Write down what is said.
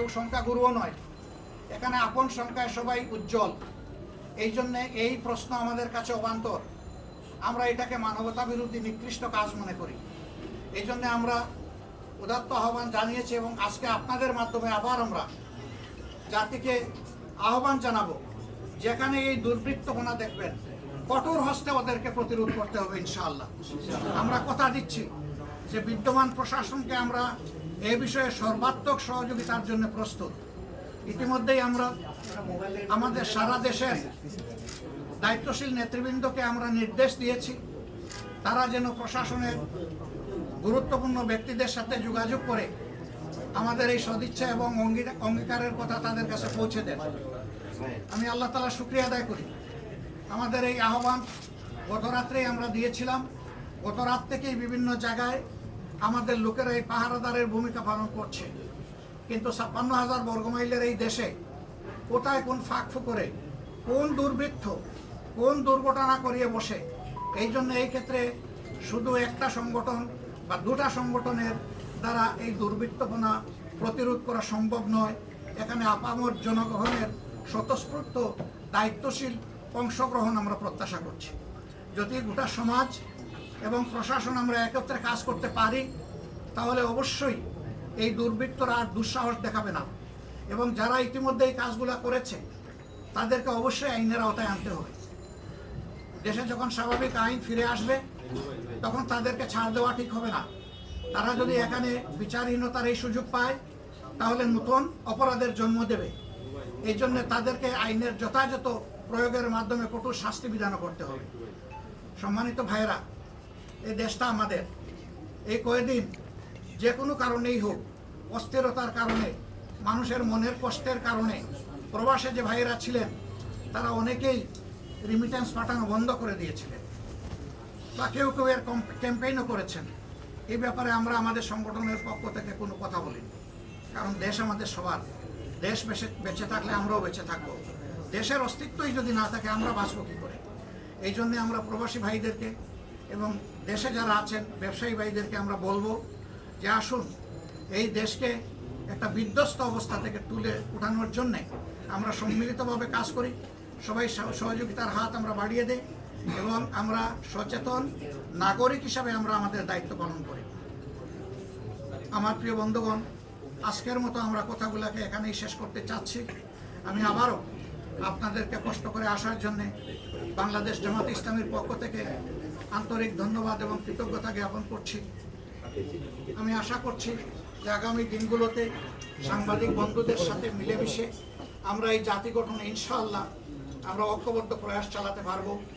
কেউ সংখ্যা গুরুও নয়। এখানে আপন সংখ্যায় সবাই উজ্জ্বল। এই জন্যে এই প্রশ্ন আমাদের কাছে অবান্তর। আমরা এটাকে মানবতা বিরোধী নিকৃষ্ট কাজ মনে করি। এই জন্যে আমরা উদাত্ত আহ্বান জানিয়েছি এবং আজকে আপনাদের মাধ্যমে আবার আমরা জাতিকে আহ্বান জানাব, যেখানে এই দুর্বৃত্তপনা দেখবেন। কঠোর হস্তে ওদেরকে প্রতিরোধ করতে হবে, ইনশাআল্লাহ। আমরা কথা দিচ্ছি যে বিদ্যমান প্রশাসনকে আমরা এ বিষয়ে সর্বাত্মক সহযোগিতার জন্য প্রস্তুত। ইতিমধ্যেই আমরা আমাদের সারা দেশের দায়িত্বশীল নেতৃবৃন্দকে আমরা নির্দেশ দিয়েছি। তারা যেন প্রশাসনের গুরুত্বপূর্ণ ব্যক্তিদের সাথে যোগাযোগ করে আমাদের এই সদিচ্ছা এবং অঙ্গী- অঙ্গীকারের কথা তাদের কাছে পৌঁছে দেন। আমি আল্লাহ তালা শুক্রিয়া আদায় করি। আমাদের এই আহ্বান গত রাত্রেই আমরা দিয়েছিলাম। গত রাত থেকেই বিভিন্ন জায়গায় আমাদের লোকেরা এই পাহারাদারের ভূমিকা পালন করছে। কিন্তু ছাপ্পান্ন হাজার বর্গমাইলের এই দেশে কোথায় কোন ফাঁক করে কোন দুর্বৃত্ত, কোন দুর্ঘটনা করিয়ে বসে, এই জন্য এই ক্ষেত্রে শুধু একটা সংগঠন বা দুটা সংগঠনের দ্বারা এই দুর্বৃত্তপনা প্রতিরোধ করা সম্ভব নয়। এখানে আপামর জনগণের স্বতঃস্ফূর্ত দায়িত্বশীল অংশগ্রহণ আমরা প্রত্যাশা করছি। যদি গোটা সমাজ এবং প্রশাসন আমরা একত্রে কাজ করতে পারি, তাহলে অবশ্যই এই দুর্বৃত্তরা আর দুঃসাহস দেখাবে না। এবং যারা ইতিমধ্যে এই কাজগুলো করেছে, তাদেরকে অবশ্যই আইনের আওতায় আনতে হবে। দেশে যখন স্বাভাবিক আইন ফিরে আসবে, তখন তাদেরকে ছাড় দেওয়া ঠিক হবে না। তারা যদি এখানে বিচারহীনতার এই সুযোগ পায়, তাহলে নতুন অপরাধের জন্ম দেবে। এই জন্য তাদেরকে আইনের যথাযথ প্রয়োগের মাধ্যমে কঠোর শাস্তি বিধান করতে হবে। সম্মানিত ভাইয়েরা এই দেশটা আমাদের। এই কয়েকদিন যে কোনো কারণেই হোক, অস্থিরতার কারণে, মানুষের মনের কষ্টের কারণে, প্রবাসে যে ভাইয়েরা ছিলেন, তারা অনেকেই রিমিটেন্স পাঠানো বন্ধ করে দিয়েছিলেন। বা কেউ কেউ এর ক্যাম্পেইনও করেছেন। এই ব্যাপারে আমরা আমাদের সংগঠনের পক্ষ থেকে কোনো কথা বলিনি। কারণ দেশ আমাদের সবার। দেশ বেঁচে বেঁচে থাকলে আমরাও বেঁচে থাকব। দেশের অস্তিত্বই যদি না থাকে, আমরা বাঁচবো কী করে? এই জন্যে আমরা প্রবাসী ভাইদেরকে এবং দেশে যারা আছেন, ব্যবসায়ী ভাইদেরকে আমরা বলব যে আসুন এই দেশকে একটা বিধ্বস্ত অবস্থা থেকে তুলে উঠানোর জন্যে আমরা সম্মিলিতভাবে কাজ করি। সবাই সহযোগিতার হাত আমরা বাড়িয়ে দেই এবং আমরা সচেতন নাগরিক হিসাবে আমরা আমাদের দায়িত্ব পালন করি। আমার প্রিয় বন্ধুগণ, আজকের মতো আমরা কথাগুলোকে এখানেই শেষ করতে চাচ্ছি। আমি আবারও আপনাদেরকে কষ্ট করে আসার জন্যে বাংলাদেশ জামাত ইসলামের পক্ষ থেকে আন্তরিক ধন্যবাদ এবং কৃতজ্ঞতা জ্ঞাপন করছি। আমি আশা করছি যে আগামী দিনগুলোতে সাংবাদিক বন্ধুদের সাথে মিলেমিশে আমরা এই জাতি গঠনে ইনশাআল্লাহ আমরা ঐক্যবদ্ধ প্রয়াস চালাতে পারব।